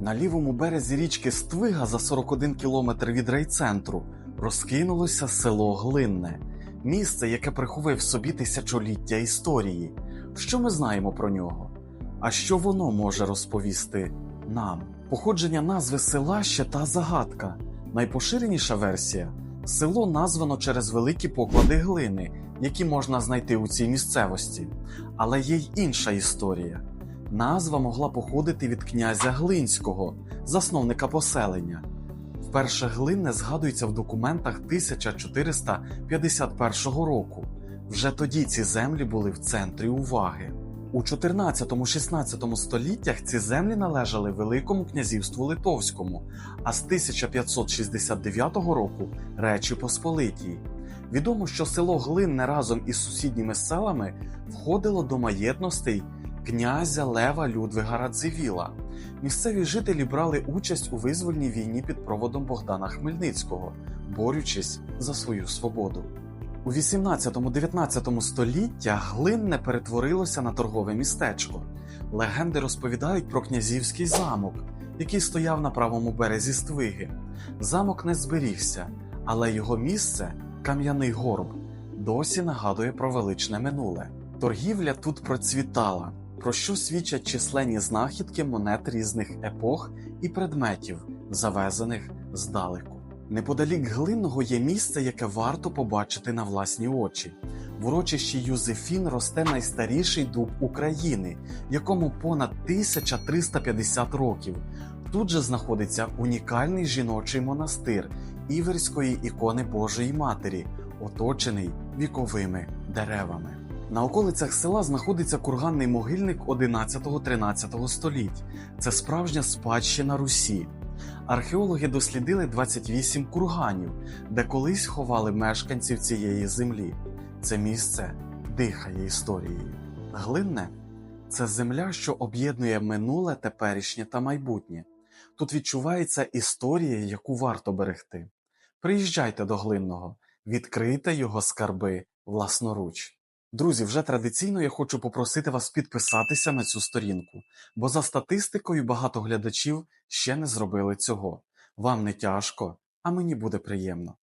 На лівому березі річки Ствига за 41 кілометр від райцентру розкинулося село Глинне, місце, яке приховує в собі тисячоліття історії. Що ми знаємо про нього? А що воно може розповісти нам? Походження назви села ще та загадка. Найпоширеніша версія село названо через великі поклади глини, які можна знайти у цій місцевості. Але є й інша історія. Назва могла походити від князя Глинського, засновника поселення. Вперше глинне згадується в документах 1451 року. Вже тоді ці землі були в центрі уваги. У 14-16 століттях ці землі належали Великому князівству Литовському, а з 1569 року Речі Посполитій. Відомо, що село Глинне разом із сусідніми селами входило до маєтностей князя Лева Людвига Радзивіла. Місцеві жителі брали участь у визвольній війні під проводом Богдана Хмельницького, борючись за свою свободу. У 18-19 століття глинне перетворилося на торгове містечко. Легенди розповідають про князівський замок, який стояв на правому березі Ствиги. Замок не зберігся, але його місце кам'яний горб, досі нагадує про величне минуле. Торгівля тут процвітала, про що свідчать численні знахідки монет різних епох і предметів, завезених здалеку. Неподалік глинного є місце, яке варто побачити на власні очі. В урочищі Юзефін росте найстаріший дуб України, якому понад 1350 років. Тут же знаходиться унікальний жіночий монастир Іверської ікони Божої Матері, оточений віковими деревами. На околицях села знаходиться курганний могильник 11-13 століть. Це справжня спадщина Русі. Археологи дослідили 28 курганів, де колись ховали мешканців цієї землі. Це місце дихає історією. Глинне це земля, що об'єднує минуле, теперішнє та майбутнє. Тут відчувається історія, яку варто берегти. Приїжджайте до Глинного, відкрийте його скарби власноруч. Друзі, вже традиційно я хочу попросити вас підписатися на цю сторінку, бо за статистикою багато глядачів ще не зробили цього. Вам не тяжко, а мені буде приємно.